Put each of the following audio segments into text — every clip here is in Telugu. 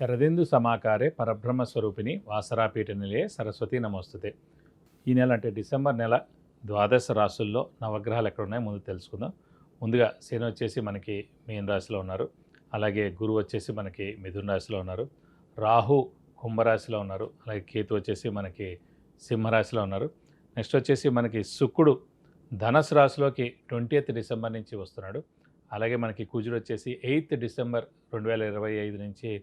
శరదిందు సమాకారే పరబ్రహ్మ స్వరూపిణి వాసరాపీఠ నిలయే సరస్వతి నమోస్తుతే. ఈ నెల అంటే డిసెంబర్ నెల ద్వాదశ రాశుల్లో నవగ్రహాలు ఎక్కడ ఉన్నాయో ముందు తెలుసుకుందాం. ముందుగా శని వచ్చేసి మనకి మీన రాశిలో ఉన్నారు. అలాగే గురువు వచ్చేసి మనకి మిథున రాశిలో ఉన్నారు. రాహు కుంభరాశిలో ఉన్నారు. అలాగే కేతు వచ్చేసి మనకి సింహరాశిలో ఉన్నారు. నెక్స్ట్ వచ్చేసి మనకి శుక్రుడు ధనస్సు రాశిలోకి ట్వంటీ డిసెంబర్ నుంచి వస్తున్నాడు. అలాగే మనకి కుజుడు వచ్చేసి ఎయిత్ డిసెంబర్ రెండు వేల ఇరవై ఐదు నుంచి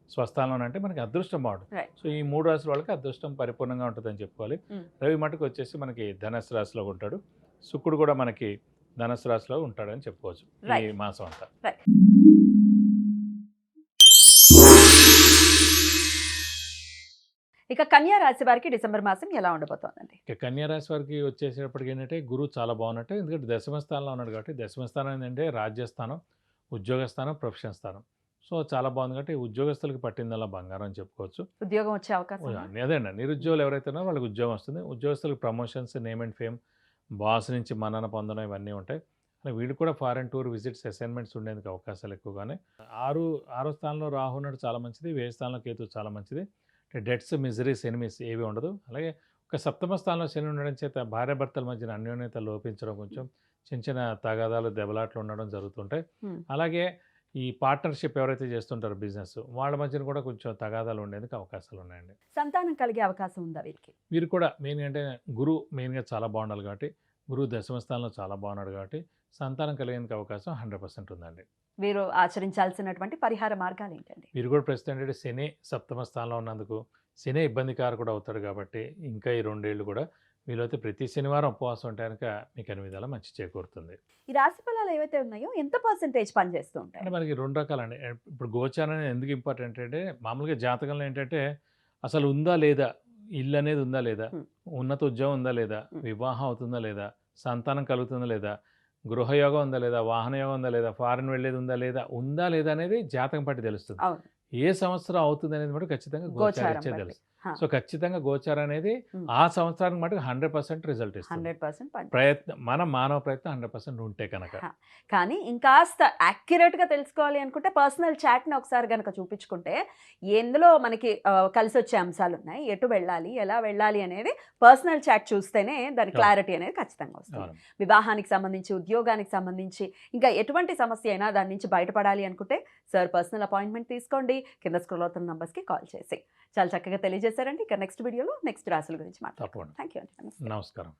స్వస్థానంలో అంటే మనకి అదృష్టం బాగుంటుంది. సో ఈ మూడు రాశుల వాళ్ళకి అదృష్టం పరిపూర్ణంగా ఉంటుందని చెప్పుకోవాలి. Mm. రవి మటుకు వచ్చేసి మనకి ధనస్సు రాశిలో ఉంటాడు. శుక్రుడు కూడా మనకి ధనస్సు రాశిలో ఉంటాడని చెప్పుకోవచ్చు. ఈ. మాసం అంతా. ఇక కన్యా రాశి వారికి డిసెంబర్ మాసం ఎలా ఉండబోతోందండి? ఇక కన్యా రాశి వారికి వచ్చేసేటప్పటికి ఏంటంటే గురువు చాలా బాగున్నట్టు. ఎందుకంటే దశమ స్థానంలో ఉన్నాడు కాబట్టి దశమ స్థానం ఏంటంటే రాజ్యస్థానం ఉద్యోగ స్థానం ప్రొఫెషన్ స్థానం. సో చాలా బాగుంది కాబట్టి ఉద్యోగస్తులకి పట్టిందల్లా బంగారం అని చెప్పుకోవచ్చు. ఉద్యోగం వచ్చే అవకాశం అదేండి నిరుద్యోగులు ఎవరైతే ఉన్నారో వాళ్ళకి ఉద్యోగం వస్తుంది. ఉద్యోగస్తులకు promotions name and fame boss నుంచి మన్నన పొందడం ఇవన్నీ ఉంటాయి. అలా వీళ్ళు కూడా ఫారెన్ టూర్ విజిట్స్ అసైన్మెంట్స్ ఉండేందుకు అవకాశాలు ఎక్కువగానే. ఆరు ఆరో స్థానంలో రాహు ఉన్నాడు చాలా మంచిది. వేయి స్థానంలో కేతు చాలా మంచిది. అంటే డెట్స్ మిజరీస్ ఎనిమిస్ ఏవి ఉండదు. అలాగే ఒక సప్తమ స్థానంలో శని ఉండడం చేత భార్యాభర్తల మధ్యన అన్యోన్యత లోపించడం కొంచెం చిన్న చిన్న తగాదాలు దెబ్బలాట్లు ఉండడం జరుగుతుంటాయి. అలాగే ఈ పార్ట్నర్షిప్ ఎవరైతే చేస్తుంటారో బిజినెస్ వాళ్ళ మధ్యన కూడా కొంచెం తగాదాలు ఉండేందుకు అవకాశాలు ఉన్నాయండి. సంతానం కలిగే అవకాశం ఉందా వీరికి? వీరు కూడా మెయిన్గా అంటే గురువు మెయిన్గా చాలా బాగుండాలి కాబట్టి గురువు దశమ స్థానంలో చాలా బాగున్నాడు కాబట్టి సంతానం కలిగేందుకు అవకాశం హండ్రెడ్ పర్సెంట్ ఉందండి. వీరు ఆచరించాల్సినటువంటి పరిహార మార్గాలు ఏంటండి? వీరు కూడా ప్రస్తుతం ఏంటంటే శని సప్తమ స్థానంలో ఉన్నందుకు శని ఇబ్బందికారకుడు అవుతాడు కాబట్టి ఇంకా ఈ రెండేళ్ళు కూడా వీలైతే ప్రతి శనివారం ఉపవాసం ఉంటే కనుక మీకు అన్ని విధాలా మంచి చేకూరుతుంది. ఈ రాశి ఫలాలు ఏవైతే ఉన్నాయో ఎంత పర్సెంటేజ్ పనిచేస్తూ ఉంటాయి? అంటే మనకి రెండు రకాలండి. ఇప్పుడు గోచారం ఎందుకు ఇంపార్టెంట్ అంటే మామూలుగా జాతకంలో ఏంటంటే అసలు ఉందా లేదా? ఇల్లు అనేది ఉందా లేదా. ఉన్నత ఉద్యోగం ఉందా లేదా. వివాహం అవుతుందా లేదా? సంతానం కలుగుతుందా లేదా? గృహయోగం ఉందా లేదా? వాహన యోగం ఉందా లేదా? ఫారెన్ వెళ్ళేది ఉందా లేదా? ఉందా లేదా అనేది జాతకం బట్టి తెలుస్తుంది. ఏ సంవత్సరం అవుతుంది అనేది మటు ఖచ్చితంగా గోచారం గోచారం సో ఖచ్చితంగా గోచారం అనేది. ఆ సంవత్సరానికి మటుకు హండ్రెడ్ పర్సెంట్ రిజల్ట్ ఇస్తుంది హండ్రెడ్ పర్సెంట్ ప్రయత్నం మన మానవ ప్రయత్నం హండ్రెడ్ పర్సెంట్ ఉంటే కనుక. కానీ ఇంకాస్త accurate గా తెలుసుకోవాలి అనుకుంటే పర్సనల్ని ఒకసారి కనుక చూపించుకుంటే ఎందులో మనకి కలిసి వచ్చే అంశాలు ఉన్నాయి ఎటు వెళ్ళాలి ఎలా వెళ్ళాలి అనేది పర్సనల్ చాట్ చూస్తేనే దాని. క్లారిటీ అనేది ఖచ్చితంగా వస్తుంది. వివాహానికి సంబంధించి ఉద్యోగానికి సంబంధించి ఇంకా ఎటువంటి సమస్య అయినా దాని నుంచి బయటపడాలి అనుకుంటే సార్ పర్సనల్ అపాయింట్మెంట్ తీసుకోండి కింద స్క్రోల్ అవుతున్న నంబర్స్కి కాల్ చేసి చాలా చక్కగా తెలియజేశారండి. ఇక నెక్స్ట్ వీడియోలో నెక్స్ట్ రాశుల గురించి మాట్లాడతాం తప్పకుండా. థ్యాంక్ యూ అండి. నమస్కారం.